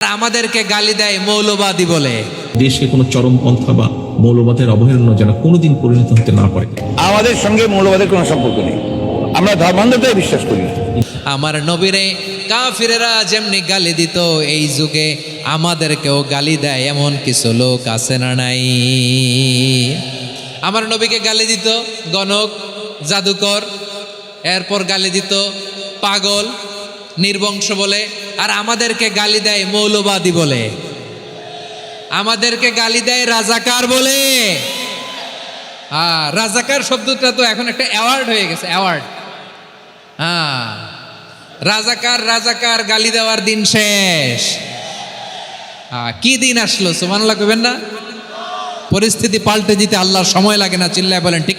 আমাদেরকে গালি দেয় মৌলবাদী বলে। দেশকে কোনো চরমপন্থা বা মৌলবাদের অবহেলনা যেন কোনোদিন পরিণত হতে না পারে। আমাদের সঙ্গে মৌলবাদের কোনো সম্পর্ক নেই। আমরা ধর্মান্ধতায় বিশ্বাস করি আমার নবীরে কাফিরেরা যেমনি গালি দিত এই যুগে আমাদেরকেও গালি দেয় এমন কিছু লোক আছে না নাই। আমার নবীকে গালি দিত গণক জাদুকর এরপর গালি দিত পাগল নির্বংশ বলে, আর আমাদেরকে গালি দেয় মৌলবাদী বলে। আমাদেরকে গালি দেয় রাজাকার বলে। হ্যাঁ রাজাকার শব্দটা তো এখন একটা অ্যাওয়ার্ড হয়ে গেছে অ্যাওয়ার্ড হ্যাঁ রাজাকার রাজাকার, গালি দেওয়ার দিন শেষ। হ্যাঁ কি দিন আসলো সুমানুল্লাহ কবেন না? পরিস্থিতি পাল্টে দিতে আল্লাহর সময় লাগে না, চিল্লায় বলেন, ঠিক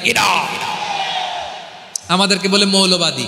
আমাদেরকে বলে মৌলবাদী।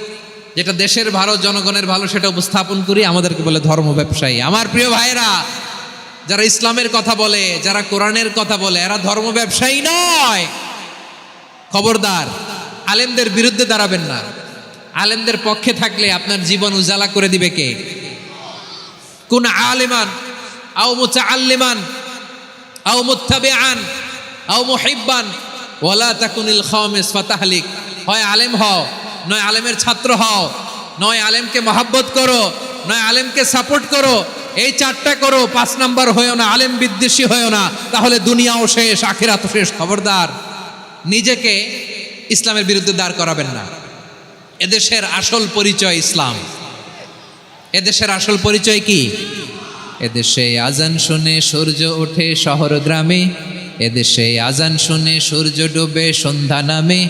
যেটা দেশের ভালো, জনগণের ভালো, সেটা উপস্থাপন করি, আমাদেরকে বলে ধর্ম ব্যবসায়ী। আমার প্রিয় ভাইরা যারা ইসলামের কথা বলে, যারা কোরআনের কথা বলে, এরা ধর্ম ব্যবসায়ী নয়। খবরদার, আলেমদের বিরুদ্ধে দাঁড়াবেন না। আলেমদের পক্ষে থাকলে আপনার জীবন উজালা করে দিবে কে? কোন আলেমান, আও মুতাআল্লিমান, আও মুত্তাবিআন, আও মুহিব্বান, ওয়ালা তাকুনিল খামিস ফাতাহলিক। হয় আলেম হও। নয় আলেমের ছাত্র হও, নয় আলেমকে মহাব্বত করো, নয় আলেমকে সাপোর্ট করো, এই চারটা করো, পাঁচ নাম্বার হয়েও না, আলেম বিদ্বেষী হয়েও না, তাহলে দুনিয়াও শেষ, আখিরাতও শেষ, খবরদার। নিজেকে ইসলামের বিরুদ্ধে দাঁড় করাবেন না। এদেশের আসল পরিচয় ইসলাম। এদেশের আসল পরিচয় কি? এদেশে আজান শুনে সূর্য ওঠে শহর গ্রামে, এদেশে আজান শুনে সূর্য ডুবে সন্ধ্যা নামে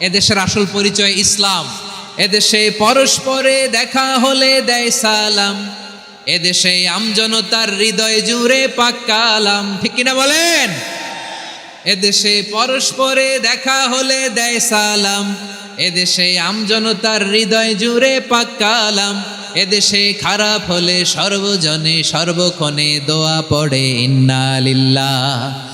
এদেশের আসল পরিচয় ইসলাম। এদেশে পরস্পরে দেখা হলে দেয় সালাম। এদেশে আমজনতার হৃদয় জুড়ে পাক্কালাম ঠিক কিনা বলেন? এদেশে পরস্পরে দেখা হলে দেয় সালাম। এদেশে আমজনতার হৃদয় জুড়ে পাক্কালাম এদেশে খারাপ হলে সর্বজনে সর্বক্ষণে দোয়া পড়ে, ইন্না লিল্লাহ।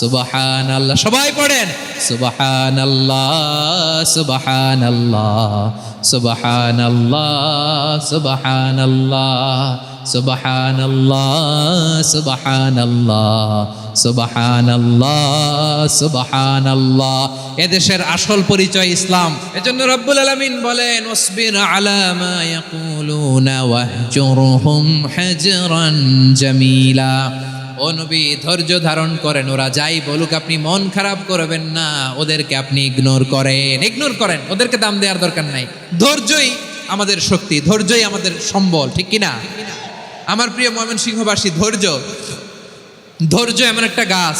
সুবহান আল্লাহ সবাই পড়েন। সুবাহান আল্লাহ সুবাহান আল্লাহ সুবাহান আল্লাহ সুবাহান আল্লাহ সুবাহান আল্লাহ সুবাহান আল্লাহ সুবাহান আল্লাহ সুবহান আল্লাহ এদেশের আসল পরিচয় ইসলাম। এজন্য রব্বুল আলামিন বলেন ওসবির আলা মা ইয়াকুলুনা ওয়াহজুরহুম হাজরান জামিলা। ও নবী, ধৈর্য ধারণ করেন, ওরা যাই বলুক, আপনি মন খারাপ করবেন না, ওদেরকে আপনি ইগনোর করেন। ইগনোর করেন, ওদেরকে দাম দেওয়ার দরকার নাই। ধৈর্যই আমাদের শক্তি, ধৈর্যই আমাদের সম্বল, ঠিক কিনা? আমার প্রিয় ময়মনসিংহবাসী ধৈর্য। ধৈর্য এমন একটা গাছ,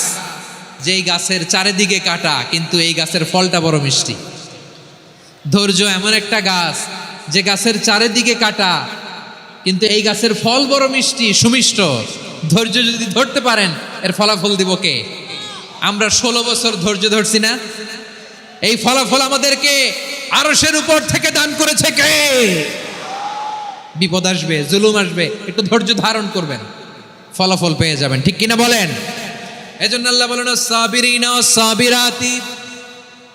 যেই গাছের চারিদিকে কাটা, কিন্তু এই গাছের ফলটা বড় মিষ্টি। ধৈর্য এমন একটা গাছ, যে গাছের চারিদিকে কাটা, কিন্তু এই গাছের ফল বড় মিষ্টি, সুমিষ্ট। ধৈর্য যদি ধরতে পারেন, এর ফলাফল দিব কে? আমরা ষোলো বছর ধৈর্য ধরছি না। এই ফলাফল আমাদেরকে আরসের উপর থেকে দান করেছে কে? বিপদ আসবে, জুলুম আসবে, একটু ধৈর্য ধারণ করবেন, ফলাফল পেয়ে যাবেন। ঠিক কিনা বলেন? এজন্য আল্লাহ বলেন সাবিরিনা সাবিরাতি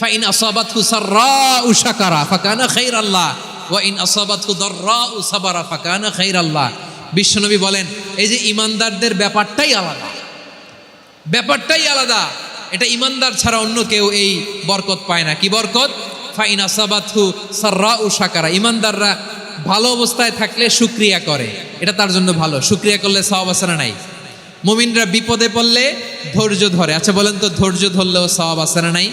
ফাইন আসাবাতহু সাররাউ শাকারা ফাকানা খাইরাল্লাহ, ওয়া ইন আসাবাতহু দাররাউ সাবারা ফাকানা খাইরাল্লাহ। বিশ্বনবী বলেন, এই যে ইমানদারদের ব্যাপারটাই আলাদা। ব্যাপারটাই আলাদা। এটা ইমানদার ছাড়া অন্য কেউ এই বরকত পায় না। কি বরকত? ফাইন আসাবাতহু সাররাউ শাকারা। ইমানদাররা ভালো অবস্থায় থাকলে শুক্রিয়া করে। এটা তার জন্য ভালো। শুক্রিয়া করলে সওয়াব আছে নাই? মুমিনরা বিপদে পড়লে ধৈর্য ধরে। আচ্ছা বলেন তো, ধৈর্য ধরলেও সওয়াব আছে নাই?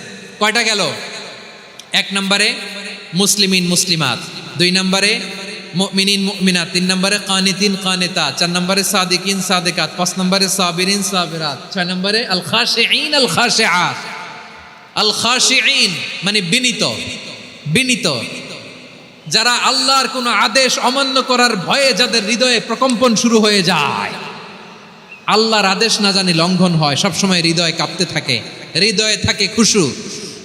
কয়টা গেল? এক নম্বরে মুসলিমিন, মুসলিমাত। দুই নম্বরে মুমিনিন, মুমিনাত। তিন নম্বরে কানিতিন কানেতা চার নম্বরে সাদিকিন, সাদিকাত। পাঁচ নম্বরে সাবিরিন, সাবিরাত। ছয় নম্বরে আল খাশিঈন আল খাশিআত আল খাশিঈন মানে বিনীত বিনীত। যারা আল্লাহর কোনো আদেশ অমান্য করার ভয়ে যাদের হৃদয়ে প্রকম্পন শুরু হয়ে যায়, আল্লাহর আদেশ না জানি লঙ্ঘন হয়। সবসময় হৃদয় কাঁপতে থাকে। হৃদয়ে থাকে খুশু।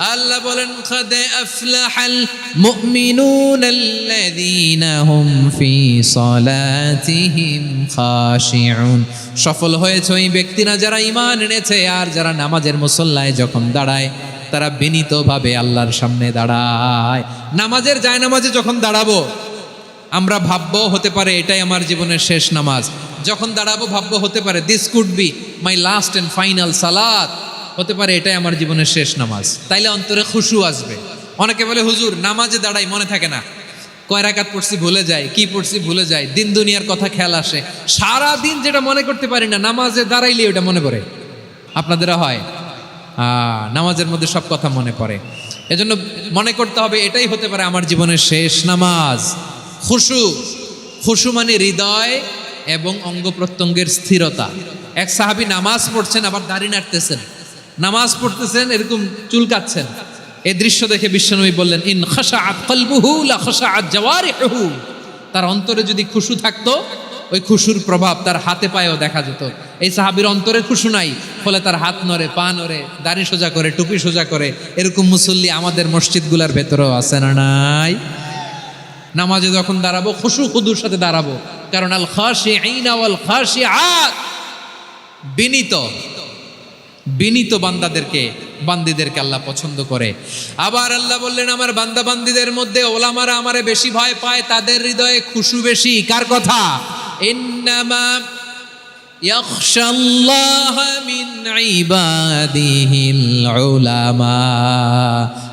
আল্লাহ বলেন খাদে আফলাহাল মুমিনুন আল্লাযীনা হুম ফি সালাতিহিম খাশিউন। সফল হয়েছে ওই ব্যক্তিরা যারা ঈমান এনেছে আর যারা নামাজের মুসল্লায় যখন দাঁড়ায়, তারা বিনীতভাবে আল্লাহর সামনে দাঁড়ায়। নামাজের যায় নামাজে যখন দাঁড়াবো, আমরা ভাববো হতে পারে এটাই আমার জীবনের শেষ নামাজ। যখন দাঁড়াবো, ভাববো হতে পারে this could be my last and final সালাত হতে পারে এটাই আমার জীবনের শেষ নামাজ। তাইলে অন্তরে খুশু আসবে। অনেকে বলে, হুজুর, নামাজে দাঁড়াই, মনে থাকে না। কয় রাকাত পড়ছি, ভুলে যায় কি পড়ছি, ভুলে যায় দিন দুনিয়ার কথা খেয়াল আসে। সারা দিন যেটা মনে করতে পারি না, নামাজে দাঁড়াইলে ওটা মনে পড়ে। আপনাদেরও হয়? নামাজের মধ্যে সব কথা মনে পড়ে। এজন্য মনে করতে হবে, এটাই হতে পারে আমার জীবনের শেষ নামাজ। খুশু। খুশু মানে হৃদয় এবং অঙ্গ প্রত্যঙ্গের স্থিরতা। এক সাহাবি নামাজ পড়ছেন, আবার দাঁড়িয়ে নাড়তেছেন। নামাজ পড়তেছেন, এরকম চুলকাচ্ছেন এই দৃশ্য দেখে বিশ্বনবী বললেন, ইন খাসা আত কলবুহু লা খাসা আত জাওয়ারিহু তার অন্তরে যদি খুশু থাকতো, ওই খুশুর প্রভাব তার হাতে পায়েও দেখা যেত। এই সাহাবির অন্তরে খুশু নাই, ফলে তার হাত নড়ে, পা নড়ে, দাড়ি সোজা করে, টুপি সোজা করে, এরকম মুসল্লি আমাদের মসজিদগুলোর ভেতরেও আছে না নাই? নামাজে যখন দাঁড়াবো, খুশু খুদুর সাথে দাঁড়াবো। কারণ আল খাসি আল খাসি আত বিনীত। বিনীত বান্দাদেরকে, বান্দিদেরকে আল্লাহ পছন্দ করে। আবার আল্লাহ বললেন, আমার বান্দা বান্দিদের মধ্যে ওলামারা আমারে বেশি ভয় পায়, তাদের হৃদয়ে খুশু বেশি। কার কথা? ইন্নামা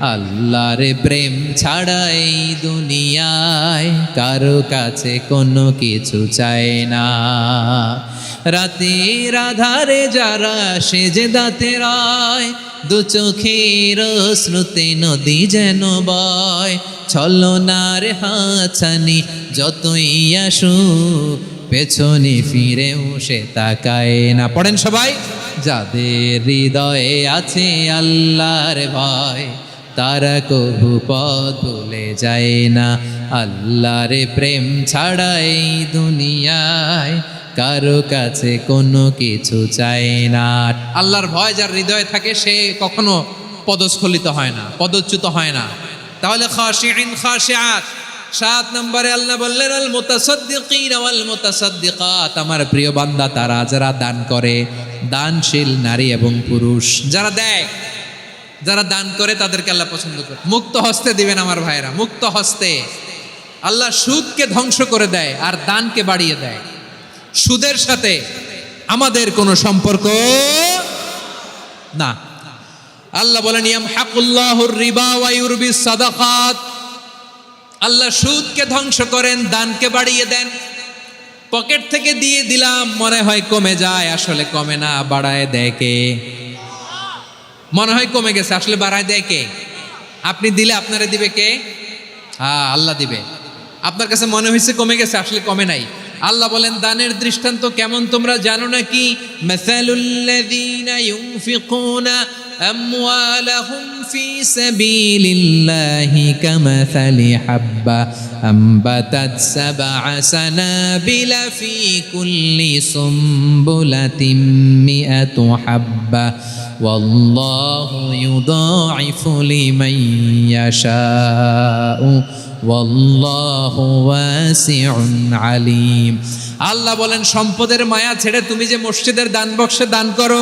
আল্লাহর প্রেম ছাড়া এই দুনিয়ায় কারও কাছে কোনো কিছু চায় না। রাতের আধারে যারা সেজে দাঁতে রায়, দু চোখের শ্রুতে নদী যেন বয়। ছলনার হাছানি যতই আসুক পেছনে ফিরেও সে তাকায় না। পড়েন সবাই, যাদের হৃদয়ে আছে আল্লাহর ভয় তারা কবু পথ ভুলে যায় না। আল্লাহর প্রেম ছাড়া এই দুনিয়ায় কারও কাছে কোনো কিছু চায় না। আল্লাহর ভয় যার হৃদয়ে থাকে, সে কখনো পদস্খলিত হয় না, পদচ্যুত হয় না। তাহলে খাশিইন খাশিআত। সাত নম্বরে আল্লাহ বললেন, আল মুতাসাদ্দিকিন ওয়াল মুতাসাদ্দিকাত। আমার প্রিয় বান্দা, তারা যারা দান করে, দানশীল নারী এবং পুরুষ, যারা দেয় যারা দান করে তাদেরকে আল্লাহ পছন্দ করে। মুক্ত হস্তে দিবেন আমার ভাইরা মুক্ত হস্তে। আল্লাহ সুদকে ধ্বংস করে দেয় আর দানকে বাড়িয়ে দেয়। সুদের সাথে আমাদের কোনো সম্পর্ক না। আল্লাহ বলেন ইয়াম হাকুল্লাহুর রিবা সাদাকাত। আল্লাহ সুদকে ধ্বংস করেন, দানকে বাড়িয়ে দেন। পকেট থেকে দিয়ে দিলাম, মনে হয় কমে যায়, আসলে কমে না, বাড়ায় দেয় কে? মনে হয় কমে গেছে। আসলে বাড়ায় দেয় কে? আপনি দিলে আপনারা দিবে কে? হ্যাঁ আল্লাহ দিবে। আপনার কাছে মনে হয়েছে কমে গেছে, আসলে কমে নাই। আল্লাহ বলেন, দানের দৃষ্টান্ত কেমন তোমরা জানো নাকি? মাসালুল্লাযীনা আমওয়ালাহুম ফি সাবিলিল্লাহি কামাসালি হাব্বা আম্বাতাত সাবআ সানাবিলা ফি কুল্লি সুম্বুলাতিন মিআতু হাব্বা والله يضاعف لمن يشاء والله واسع عليم আল্লাহ বলেন সম্পদের মায়া ছেড়ে তুমি যে মসজিদের দান বক্সে দান করো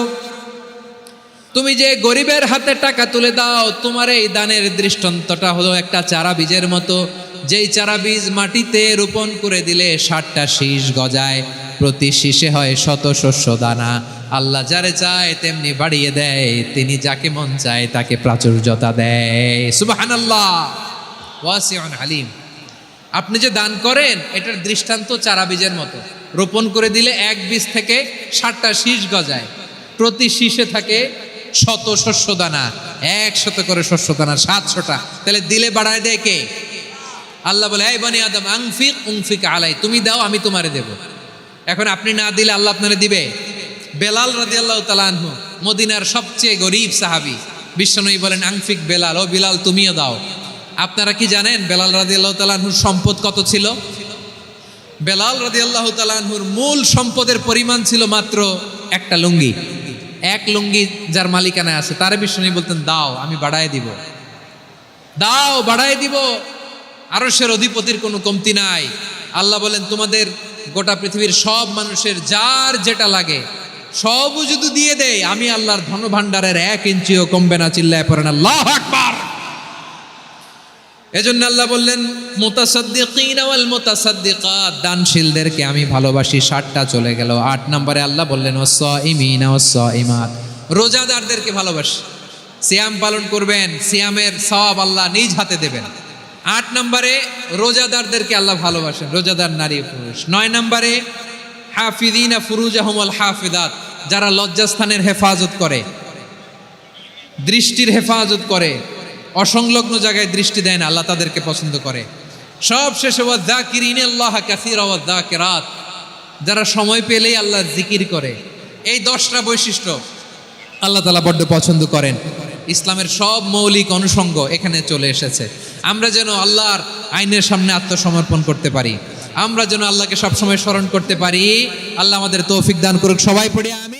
তুমি যে গরিবের হাতে টাকা তুলে দাও, তোমার এই দানের দৃষ্টান্তটা হলো একটা চারা বীজের মতো। যেই চারা বীজ মাটিতে রোপণ করে দিলে ষাটটা শীষ গজায়, প্রতি শীষে হয় শত শস্য দানা। আল্লাহ যারে চায় তেমনি বাড়িয়ে দেয়, তিনি যাকে মন চায় তাকে প্রাচুর্যতা দেয়। সুবাহান আল্লাহ ওয়াসিউন আলিম আপনি যে দান করেন, এটার দৃষ্টান্ত চারা বীজের মতো। রোপণ করে দিলে এক বীজ থেকে ষাটটা শীষ গজায়। প্রতি শীষে থাকে শত শস্য দানা একশত করে শস্য দানা সাতশোটা। তাহলে দিলে বাড়ায় দেয় কে? আল্লাহ বলে, এই বনি আদম, আংফিক, উংফিক আলাই, তুমি দাও, আমি তোমারে দেব। এখন আপনি না দিলে আল্লাহ আপনারে দিবে? বেলাল রাজি আল্লাহ তালানহু মদিনার সবচেয়ে গরিব সাহাবি, বিশ্বনবী বলেন, আংফিক বেলাল, ও বিলাল, তুমিও দাও। আপনারা কি জানেন বেলাল রাজি আল্লাহ তালানহুর সম্পদ কত ছিল? বেলাল রাজি আল্লাহ তালানহুর মূল সম্পদের পরিমাণ ছিল মাত্র একটা লুঙ্গি। এক লুঙ্গি যার মালিকানায় আছে, তার বিশ্বনবী বলতেন, দাও, আমি বাড়ায় দিব। দাও, বাড়ায় দিব। আরসের অধিপতির কোনো কমতি নাই। আল্লাহ বলেন, তোমাদের গোটা পৃথিবীর সব মানুষের যার যেটা লাগে, সবও যদি দিয়ে দেয়, আমি আল্লাহর ধনভাণ্ডারের এক ইঞ্চিও কমবে না, চিল্লায় পড়েন আল্লাহ আকবার। এজন্য আল্লাহ বললেন দানশীলদেরকে আমি ভালোবাসি, ষাটটা চলে গেল। আট নম্বরে আল্লাহ বললেন ও ইমিন ও ইমাত রোজাদারদেরকে ভালোবাসি। সিয়াম পালন করবেন, সিয়ামের সওয়াব আল্লাহ নিজ হাতে দেবেন। আট নম্বরে রোজাদারদেরকে আল্লাহ ভালোবাসেন, রোজাদার নারী পুরুষ। নয় নম্বরে হাফিদিনা ফুরুজ আহমল হাফিদাত যারা লজ্জাস্থানের হেফাজত করে, দৃষ্টির হেফাজত করে। অসংলগ্ন জায়গায় দৃষ্টি দেয় না, আল্লাহ তাদেরকে পছন্দ করে। সব শেষে ওয়াদ্দাকিরিন আল্লাহ যারা সময় পেলেই আল্লাহ জিকির করে। এই দশটা বৈশিষ্ট্য আল্লাহ তালা বড্ড পছন্দ করেন। ইসলামের সব মৌলিক অনুষঙ্গ এখানে চলে এসেছে। আমরা যেন আল্লাহর আইনের সামনে আত্মসমর্পণ করতে পারি। আমরা যেন আল্লাহকে সবসময় স্মরণ করতে পারি। আল্লাহ আমাদের তৌফিক দান করুক। সবাই পড়ে আমি